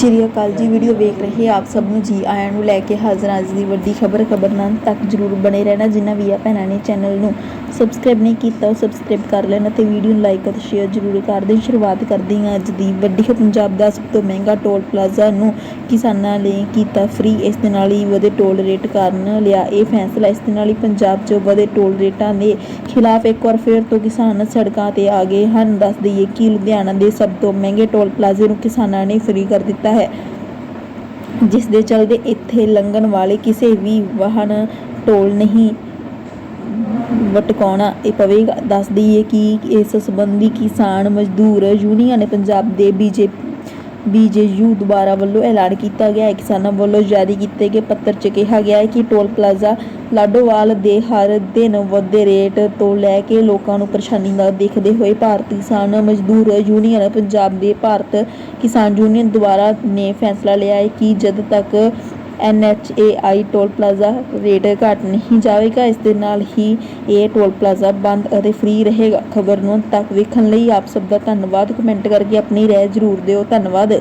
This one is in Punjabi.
ਸ਼੍ਰੀ ਅਕਾਲ ਜੀ ਵੀਡੀਓ ਵੇਖ ਰਹੇ ਆਪ ਸਭ ਨੂੰ ਜੀ ਆਇਆਂ ਨੂੰ ਲੈ ਕੇ ਹਾਜ਼ਰ ਹਾਂ ਅੱਜ ਦੀ ਵੱਡੀ ਖਬਰ ਖਬਰਨਾਮ ਤੱਕ ਜਰੂਰ ਬਣੇ ਰਹਿਣਾ ਜਿਨ੍ਹਾਂ ਵੀ ਆ ਭੈਣਾਂ ਨੇ ਚੈਨਲ ਨੂੰ। ਸਬਸਕ੍ਰਾਈਬ ਨਹੀਂ ਕੀਤਾ, ਉਹ ਸਬਸਕ੍ਰਾਈਬ ਕਰ ਲੈਣ ਅਤੇ ਵੀਡੀਓ ਨੂੰ ਲਾਈਕ ਅਤੇ ਸ਼ੇਅਰ ਜਰੂਰ ਕਰ ਦੇਣ। ਸ਼ੁਰੂਆਤ ਕਰਦੀ ਹਾਂ ਅੱਜ ਦੀ ਵੱਡੀ ਖਬਰ ਪੰਜਾਬ ਦਾ ਸਭ ਤੋਂ ਮਹਿੰਗਾ ਟੋਲ ਪਲਾਜ਼ਾ ਨੂੰ ਕਿਸਾਨਾਂ ਲਈ ਕੀਤਾ ਫ੍ਰੀ ਇਸ ਦੇ ਨਾਲ ਹੀ ਵਧੇ ਟੋਲ ਰੇਟ ਕਾਰਨ ਲਿਆ ਇਹ ਫੈਸਲਾ। ਇਸ ਦੇ ਨਾਲ ਹੀ ਪੰਜਾਬ 'ਚ ਵਧੇ ਟੋਲ ਰੇਟਾਂ ਦੇ ਖਿਲਾਫ ਇੱਕ ਵਾਰ ਫਿਰ ਤੋਂ ਕਿਸਾਨ ਸੜਕਾਂ ਤੇ ਆ ਗਏ ਹਨ। ਦੱਸ ਦਈਏ ਕਿ ਲੁਧਿਆਣਾ ਦੇ ਸਭ ਤੋਂ ਮਹਿੰਗੇ ਟੋਲ ਪਲਾਜ਼ੇ ਨੂੰ ਕਿਸਾਨਾਂ ਨੇ ਫ੍ਰੀ ਕਰ ਦਿੱਤਾ ਹੈ। ਜਿਸ ਦੇ ਚਲਦੇ ਇੱਥੇ ਲੰਘਣ ਵਾਲੇ ਕਿਸੇ ਵੀ ਵਾਹਨ ਟੋਲ ਨਹੀਂ ਵਟਕਾਉਣਾ, ਇਹ ਪਵੇਗਾ। ਦੱਸ ਦਈਏ ਕਿ ਇਸ ਸੰਬੰਧੀ ਕਿਸਾਨ ਮਜ਼ਦੂਰ ਯੂਨੀਅਨ ਪੰਜਾਬ ਦੇ ਬੀਜੇਪੀ ਬੀਜੇਯੂ ਦੁਬਾਰਾ ਵੱਲੋਂ ਐਲਾਨ ਕੀਤਾ ਗਿਆ। ਹੈ ਕਿਸਾਨਾਂ ਵੱਲੋਂ ਜਾਰੀ ਕੀਤੇ ਗਏ ਪੱਤਰ 'ਚ ਕਿਹਾ ਗਿਆ ਹੈ ਕਿ ਟੋਲ ਪਲਾਜ਼ਾ ਲਾਡੋਵਾਲ ਦੇ ਹਰ ਦਿਨ ਵਧਦੇ ਰੇਟ ਤੋਂ ਲੈ ਕੇ ਲੋਕਾਂ ਨੂੰ ਪਰੇਸ਼ਾਨੀ ਦਾ ਦੇਖਦੇ ਹੋਏ ਭਾਰਤੀ ਕਿਸਾਨ ਮਜ਼ਦੂਰ ਯੂਨੀਅਨ, ਪੰਜਾਬ ਦੇ ਭਾਰਤ ਕਿਸਾਨ ਯੂਨੀਅਨ ਦੁਆਰਾ ਨੇ ਫੈਸਲਾ ਲਿਆ ਹੈ ਕਿ ਜਦ ਤੱਕ NHAI ਟੋਲ ਪਲਾਜ਼ਾ ਰੇਟ ਘਟ ਨਹੀਂ ਜਾਵੇਗਾ, ਇਸ ਦੇ ਨਾਲ ਹੀ ਇਹ ਟੋਲ ਪਲਾਜ਼ਾ ਬੰਦ ਅਤੇ ਫ੍ਰੀ ਰਹੇਗਾ। ਖਬਰ ਨੂੰ ਤੱਕ ਵੇਖਣ ਲਈ ਆਪ ਸਭ ਦਾ ਧੰਨਵਾਦ। ਕਮੈਂਟ ਕਰਕੇ ਆਪਣੀ ਰਾਏ ਜ਼ਰੂਰ ਦਿਓ। ਧੰਨਵਾਦ।